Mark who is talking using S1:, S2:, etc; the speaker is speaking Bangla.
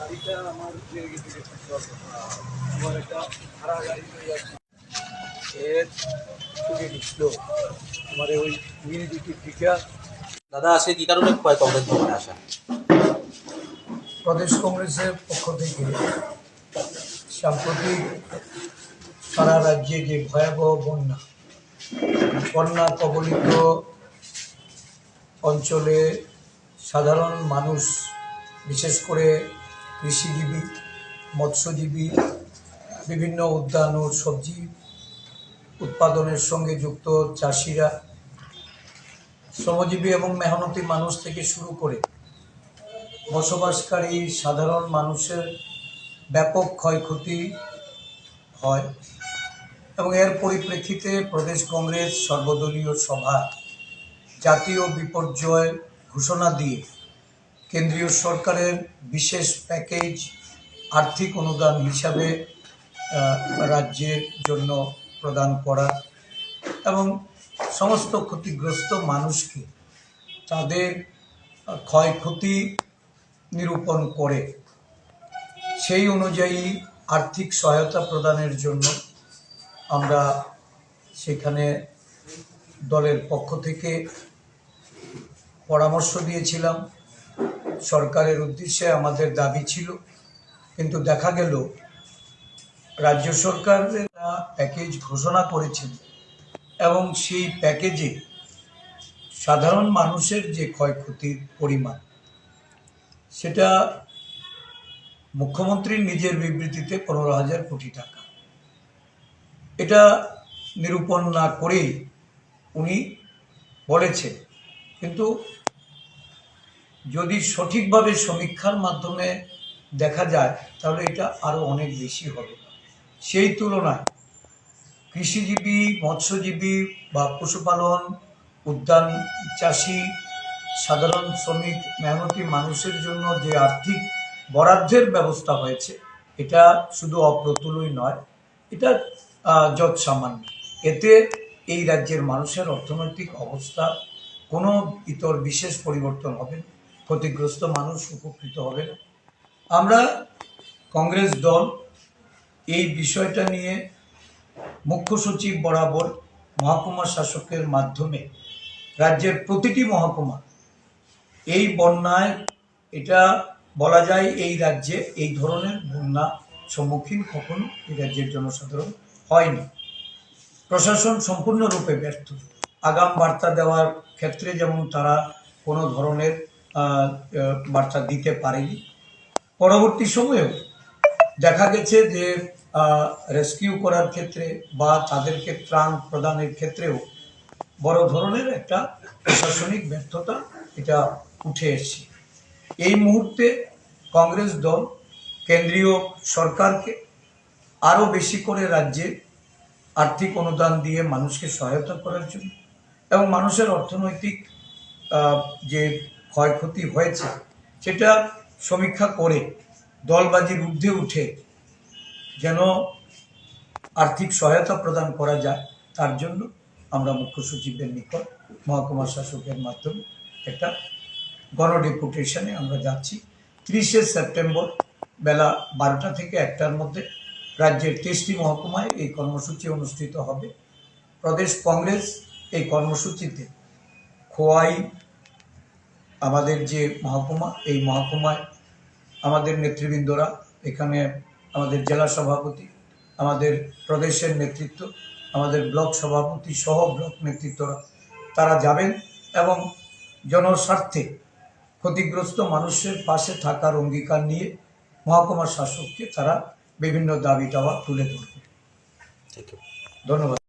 S1: গাড়িটা আমার আমার একটা ভাড়া গাড়ি হয়ে যাচ্ছে। এর খুবই নিচ্ছিল। আমার ওই মিল টিকা
S2: দাদা আজকে কি কারণে কংগ্রেস ভবনে আসা
S1: প্রদেশ কংগ্রেসের পক্ষ থেকে সাম্প্রতিক সারা রাজ্যে যে ভয়াবহ বন্যা বন্যা কবলিত অঞ্চলে সাধারণ মানুষ বিশেষ করে কৃষিজীবী, মৎস্যজীবী, বিভিন্ন উদ্যান ও সবজি উৎপাদনের সঙ্গে যুক্ত চাষিরা শ্রমজীবী এবং মেহনতি মানুষ থেকে শুরু করে বসবাসকারী সাধারণ মানুষের ব্যাপক ক্ষয়ক্ষতি হয় এবং এর পরিপ্রেক্ষিতে প্রদেশ কংগ্রেস সর্বদলীয় সভা জাতীয় বিপর্যয় ঘোষণা দিয়ে কেন্দ্রীয় সরকারের বিশেষ প্যাকেজ আর্থিক অনুদান হিসাবে রাজ্যের জন্য প্রদান করা এবং সমস্ত ক্ষতিগ্রস্ত মানুষকে তাদের ক্ষয়ক্ষতি নিরূপণ করে সেই অনুযায়ী আর্থিক সহায়তা প্রদানের জন্য আমরা সেখানে দলের পক্ষ থেকে পরামর্শ দিয়েছিলাম। সরকারের উদ্দেশ্যে আমাদের দাবি ছিল, কিন্তু দেখা গেল রাজ্য সরকারেরা প্যাকেজ ঘোষণা করেছেন এবং সেই প্যাকেজে সাধারণ মানুষের যে ক্ষয়ক্ষতির পরিমাণ, সেটা মুখ্যমন্ত্রীর নিজের বিবৃতিতে পনেরো হাজার কোটি টাকা। এটা নিরূপণ না করেই উনি বলেছেন, কিন্তু যদি সঠিকভাবে সমীক্ষার মাধ্যমে দেখা যায় তাহলে এটা আরও অনেক বেশি হবে। সেই তুলনায় কৃষিজীবী মৎস্যজীবী বা পশুপালন উদ্যান চাষি সাধারণ শ্রমিক মেহনতি মানুষের জন্য যে আর্থিক বরাদ্দের ব্যবস্থা হয়েছে এটা শুধু অপ্রতুলই নয় এটা আহ, যৎ সামান্য এতে এই রাজ্যের মানুষের অর্থনৈতিক অবস্থা কোনো ইতর বিশেষ পরিবর্তন হবে না। ক্ষতিগ্রস্ত মানুষ উপকৃত হবে। না আমরা কংগ্রেস দল এই বিষয়টা নিয়ে মুখ্য সচিব বরাবর মহকুমা শাসকের মাধ্যমে রাজ্যের প্রতিটি মহকুমা এই বন্যায় এটা বলা যায় এই রাজ্যে এই ধরনের বন্যা সম্মুখীন কখনো এই রাজ্যের জনসাধারণ হয়নি। প্রশাসন সম্পূর্ণরূপে ব্যর্থ। আগাম বার্তা দেওয়ার ক্ষেত্রে যেমন তারা কোনো ধরনের বার্তা দিতে পারেনি। পরবর্তী সময়েও দেখা গেছে যে রেস্কিউ করার ক্ষেত্রে বা তাদেরকে ত্রাণ প্রদানের ক্ষেত্রেও বড় ধরনের একটা প্রশাসনিক ব্যর্থতা এটা উঠে এসছে। এই মুহূর্তে কংগ্রেস দল কেন্দ্রীয় সরকারকে আরও বেশি করে রাজ্যে আর্থিক অনুদান দিয়ে মানুষকে সহায়তা করার জন্য এবং মানুষের অর্থনৈতিক যে ক্ষয়ক্ষতি হয়েছে, সেটা সমীক্ষা করে দলবাজির ঊর্ধ্বে উঠে যেন আর্থিক সহায়তা প্রদান করা যায়, তার জন্য আমরা মুখ্য সচিবের নিকট, মহকুমা শাসকের মাধ্যমে একটা গণডেপুটেশনে আমরা যাচ্ছি। তিরিশে সেপ্টেম্বর বেলা বারোটা থেকে একটার মধ্যে রাজ্যের তেইশটি মহকুমায় এই কর্মসূচি অনুষ্ঠিত হবে। প্রদেশ কংগ্রেস এই কর্মসূচিতে খোয়াই আমাদের যে মহকুমা এই মহকুমায় আমাদের নেতৃবৃন্দরা এখানে আমাদের জেলা সভাপতি আমাদের প্রদেশের নেতৃত্ব আমাদের ব্লক সভাপতি সহ ব্লক নেতৃত্বরা তারা যাবেন এবং জনস্বার্থে ক্ষতিগ্রস্ত মানুষের পাশে থাকার অঙ্গীকার নিয়ে মহকুমা শাসককে তারা বিভিন্ন দাবি দাওয়া তুলে ধরবে। ধন্যবাদ।